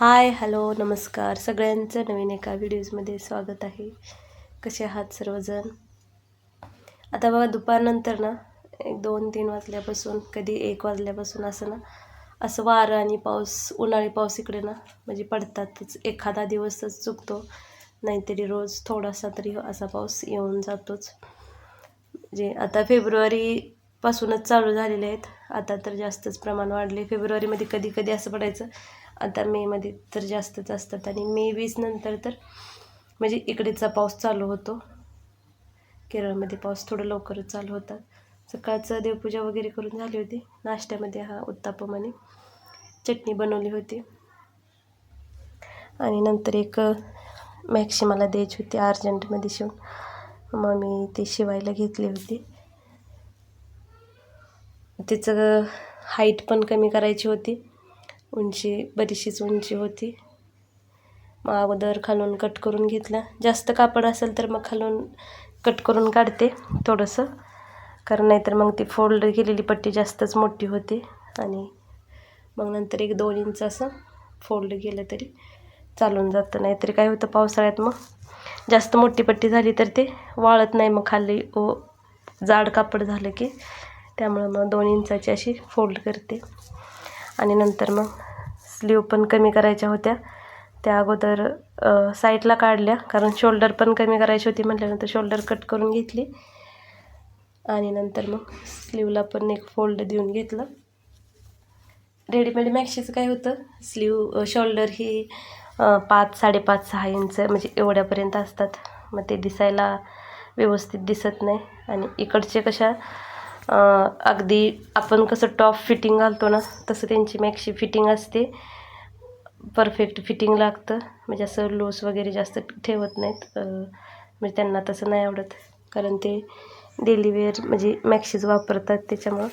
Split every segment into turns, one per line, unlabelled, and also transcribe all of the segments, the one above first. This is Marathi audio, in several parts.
हाय हॅलो नमस्कार. सगळ्यांचं नवीन एका व्हिडिओजमध्ये स्वागत आहे. कसे आहात सर्वजण? आता बघा दुपारनंतर ना एक दोन तीन वाजल्यापासून कधी एक वाजल्यापासून असं ना असं वारं आणि पाऊस उन्हाळी पाऊस इकडे ना म्हणजे पडतातच. एखादा दिवसच चुकतो. नाहीतरी रोज थोडासा तरी असा पाऊस येऊन जातोच. म्हणजे आता फेब्रुवारीपासूनच चालू झालेले आहेत. आता तर जास्तच प्रमाण वाढले. फेब्रुवारीमध्ये कधी कधी असं पडायचं आता मेमध्ये तर जास्तच असतात आणि मे वीस नंतर तर म्हणजे इकडेचा पाऊस चालू होतो. केरळमध्ये पाऊस थोडं लवकरच चालू होता. सकाळचं देवपूजा वगैरे करून झाली होती. नाश्त्यामध्ये हा उत्तापम आणि चटणी बनवली होती. आणि नंतर एक मॅक्सी मला द्यायची होती अर्जंटमध्ये शिवून. मग मी ती शिवायला घेतली होती. तिचं हाईट पण कमी करायची होती. उंची बरीचशीच उंची होती. मग अगोदर खालून कट करून घेतला. जास्त कापड असेल तर मग खालून कट करून काढते थोडंसं. कारण नाहीतर मग ती फोल्ड केलेली पट्टी जास्तच मोठी होती. आणि मग नंतर एक दोन इंच असं फोल्ड केलं तरी चालून जातं. नाहीतरी काय होतं पावसाळ्यात मग जास्त मोठी पट्टी झाली तर ते वाळत नाही. मग खाली ओ जाड कापड झालं की त्यामुळं मग दोन इंचाची अशी फोल्ड करते. आणि नंतर मग स्लीव पण कमी करायच्या होत्या. त्या अगोदर साईडला काढल्या कारण शोल्डर पण कमी करायची होती म्हटल्यानंतर शोल्डर कट करून घेतली. आणि नंतर मग स्लीवला पण एक फोल्ड देऊन घेतलं. रेडीमेड मॅक्शीचं काय होतं? स्लीव शोल्डर ही पाच साडेपाच सहा इंच म्हणजे एवढ्यापर्यंत असतात. मग ते दिसायला व्यवस्थित दिसत नाही. आणि इकडचे कशा अगदी आपण कसं टॉप फिटिंग घालतो ना तसं त्यांची मॅक्शी फिटिंग असते. परफेक्ट फिटिंग लागतं. म्हणजे असं लूस वगैरे जास्त ठेवत नाहीत. म्हणजे त्यांना तसं नाही आवडत. कारण ते डेली वेअर म्हणजे मॅक्सीज वापरतात त्याच्यामुळं.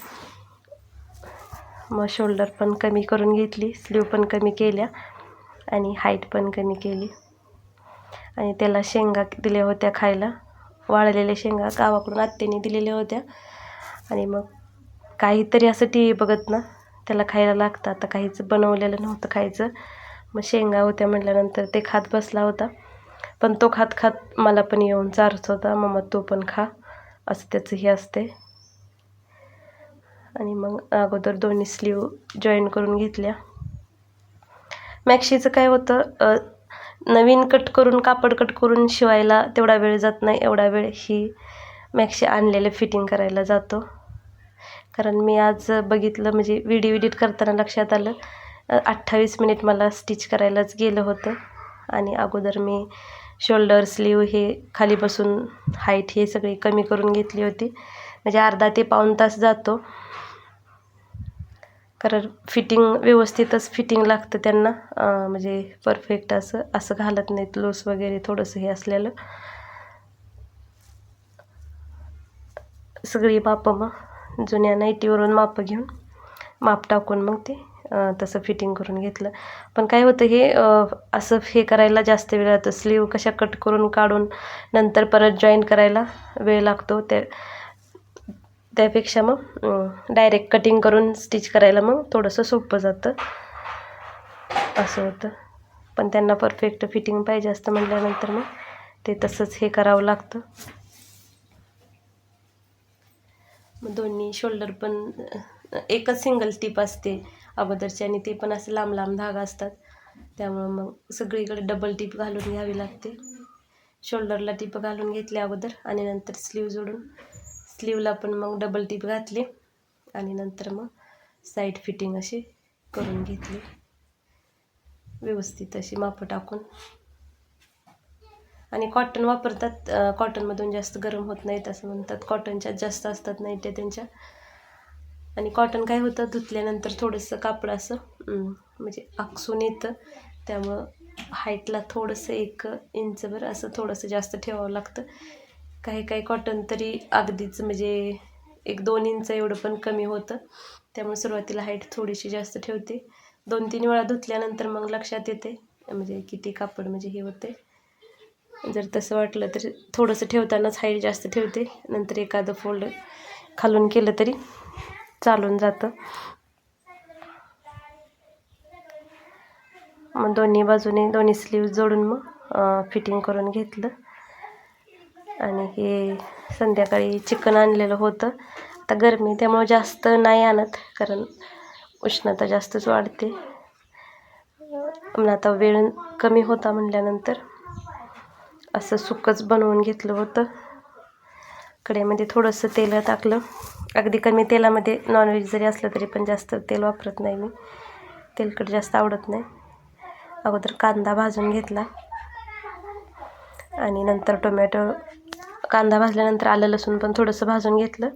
मग शोल्डर पण कमी करून घेतली स्लीव पण कमी केल्या आणि हाईट पण कमी केली. आणि त्याला शेंगा दिल्या होत्या खायला. वाळलेल्या शेंगा गावाकडून आत्याने दिलेल्या होत्या. आणि मग काहीतरी असं टी व्ही बघत ना त्याला खायला लागतं. आता काहीच बनवलेलं नव्हतं खायचं. मग शेंगा होत्या म्हटल्यानंतर ते खात बसला होता. पण तो खात खात मला पण येऊन चारत होता मग तो पण खा. असं त्याचं हे असते आणि मग अगोदर दोन्ही स्लीव जॉईन करून घेतल्या. मॅक्शीचं काय होतं नवीन कट करून कापड कट करून शिवायला तेवढा वेळ जात नाही. एवढा वेळ ही मॅक्शी आणलेलं फिटिंग करायला जातो. कारण मी आज बघितलं म्हणजे व्हिडिओ एडिट करताना लक्षात आलं अठ्ठावीस मिनिट मला स्टिच करायलाच गेलं होतं. आणि अगोदर मी शोल्डर स्लीव हे खाली बसून हाईट हे सगळी कमी करून घेतली होती. म्हणजे अर्धा ते पाऊण तास जातो. कारण फिटिंग व्यवस्थितच फिटिंग लागतं त्यांना. म्हणजे परफेक्ट असं असं घालत नाहीत लूस वगैरे थोडंसं हे असलेलं. सगळी बापं मग जुन्या नाईटीवरून मापं घेऊन माप टाकून मग ते तसं फिटिंग करून घेतलं. पण काय होतं हे असं हे करायला जास्त वेळ लागतो. स्लीव कशा कट करून काढून नंतर परत जॉईन करायला वेळ लागतो. त्या त्यापेक्षा मग डायरेक्ट कटिंग करून स्टिच करायला मग थोडंसं सोपं जातं. असं होतं. पण त्यांना परफेक्ट फिटिंग पाहिजे असतं म्हटल्यानंतर मग ते तसंच हे करावं लागतं. मग दोन्ही शोल्डर पण एकच सिंगल टीप असते अगोदरची आणि ते पण असं लांब लांब धागा असतात. त्यामुळं मग सगळीकडे डबल टीप घालून घ्यावी लागते. शोल्डरला टीप घालून घेतली अगोदर आणि नंतर स्लीव जोडून स्लीवला पण मग डबल टीप घातली आणि नंतर मग साईड फिटिंग अशी करून घेतली. व्यवस्थित अशी मापं टाकून आणि कॉटन वापरतात. कॉटनमधून जास्त गरम होत नाहीत असं म्हणतात. कॉटनच्या जास्त असतात नाही ते त्यांच्या. आणि कॉटन काय होतं? धुतल्यानंतर थोडंसं कापड असं म्हणजे आकसून येतं. त्यामुळं हाईटला थोडंसं एक इंचभर असं थोडंसं जास्त ठेवावं लागतं. काही काही कॉटन तरी अगदीच म्हणजे एक दोन इंच एवढं पण कमी होतं. त्यामुळे सुरुवातीला हाईट थोडीशी जास्त ठेवते. दोन तीन वेळा धुतल्यानंतर मग लक्षात येते म्हणजे किती कापड म्हणजे हे होते जर तसं वाटलं तर थोडंसं ठेवतानाच हाईट जास्त ठेवते. नंतर एखादं फोल्ड खालून केलं तरी चालून जातं. मग दोन्ही बाजूने दोन्ही स्लीव जोडून मग फिटिंग करून घेतलं. आणि हे संध्याकाळी चिकन आणलेलं होतं. आता गरमी त्यामुळं जास्त नाही आणत कारण उष्णता जास्तच वाढते. आता वेळ कमी होता म्हणल्यानंतर असं सुकंच बनवून घेतलं होतं. कढईमध्ये थोडंसं तेल टाकलं. अगदी कमी तेलामध्ये नॉनव्हेज जरी असलं तरी पण जास्त तेल वापरत नाही मी. तेलकट जास्त आवडत नाही. अगोदर कांदा भाजून घेतला. आणि नंतर टोमॅटो कांदा भाजल्यानंतर आलं लसूण पण थोडंसं भाजून घेतलं.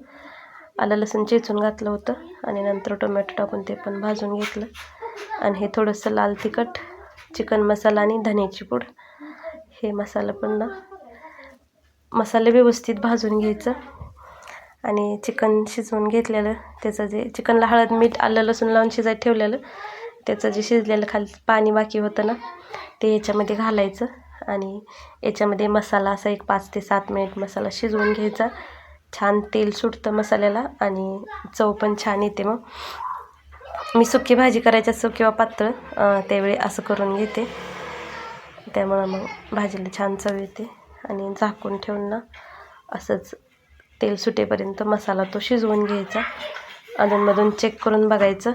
आलं लसूण चेचून घातलं होतं. आणि नंतर टोमॅटो टाकून ते पण भाजून घेतलं. आणि हे थोडंसं लाल तिखट चिकन मसाला आणि धन्याची पूड. हे मसाला पण ना. मसाले व्यवस्थित भाजून घ्यायचं. आणि चिकन शिजवून घेतलेलं त्याचं जे चिकनला हळद मीठ आलं लसूण लावून शिजायला ठेवलेलं त्याचं जे शिजलेलं खाली पाणी बाकी होतं ना ते याच्यामध्ये घालायचं. आणि याच्यामध्ये मसाला असा एक पाच ते सात मिनिट मसाला शिजवून घ्यायचा. छान तेल सुटतं मसाल्याला आणि चव पण छान येते मग. मी सुकी भाजी करायची असो किंवा पातळ त्यावेळी असं करून घेते. त्यामुळं मग भाजीला छान चव येते. आणि झाकून ठेवून ना असंच तेल सुटेपर्यंत मसाला तो शिजवून घ्यायचा. अधूनमधून चेक करून बघायचं.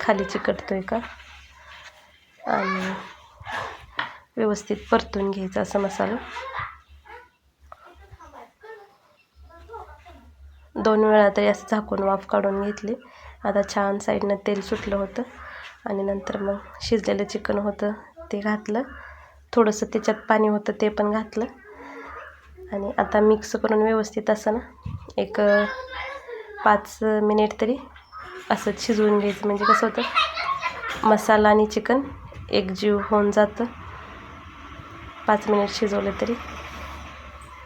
खाली चिकटतो आहे का? आणि व्यवस्थित परतून घ्यायचा असा मसाला. दोन वेळा तरी असं झाकून वाफ काढून घेतली. आता छान साईडनं तेल सुटलं होतं. आणि नंतर मग शिजलेलं चिकन होतं ते घातलं. थोडंसं त्याच्यात पाणी होतं ते पण घातलं. आणि आता मिक्स करून व्यवस्थित असं ना एक पाच मिनिट तरी असं शिजवून घ्यायचं. म्हणजे कसं होतं मसाला आणि चिकन एकजीव होऊन जातं. पाच मिनिट शिजवलं तरी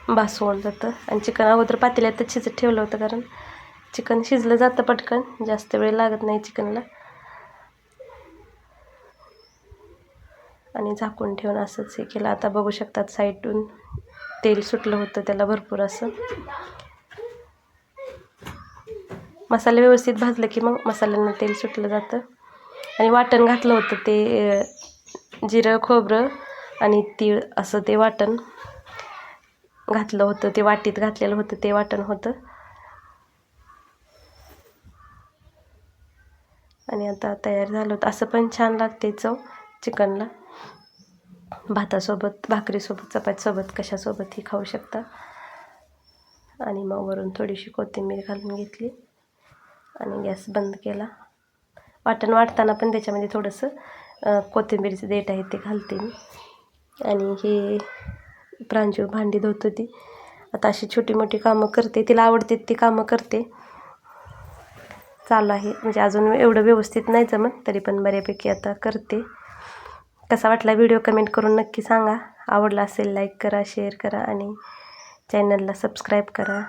बास होऊन जातं. आणि चिकन अगोदर पातेल्यातच शिजत ठेवलं होतं कारण चिकन शिजलं जातं पटकन. जास्त वेळ लागत नाही चिकनला. आणि झाकून ठेवून असंच हे केलं. आता बघू शकतात साईडून तेल सुटलं होतं त्याला भरपूर असं. मसाले व्यवस्थित भाजलं की मग मसाल्यांना तेल सुटलं जातं. आणि वाटण घातलं होतं ते जिरं खोबरं आणि तीळ असं ते वाटण घातलं होतं. ते वाटीत घातलेलं होतं ते वाटण होतं. आणि आता तयार झालं होतं. असं पण छान लागते चव चिकनला. भातासोबत भाकरीसोबत चपातीसोबत कशासोबतही खाऊ शकता. आणि मग वरून थोडीशी कोथिंबीर घालून घेतली. आणि गॅस बंद केला. वाटण वाटताना पण त्याच्यामध्ये थोडंसं कोथिंबीरचं देठ आहे ते घालते मी. आणि हे प्रांजू भांडी धुत होती. आता अशी छोटी मोठी कामं करते. तिला आवडते ती कामं करते. चालू आहे. म्हणजे अजून एवढं व्यवस्थित नाही जमत तरी पण बऱ्यापैकी आता करते. कसा वाटला व्हिडिओ कमेंट करून नक्की सांगा. आवडला असेल लाईक करा शेअर करा आणि चॅनलला सबस्क्राईब करा.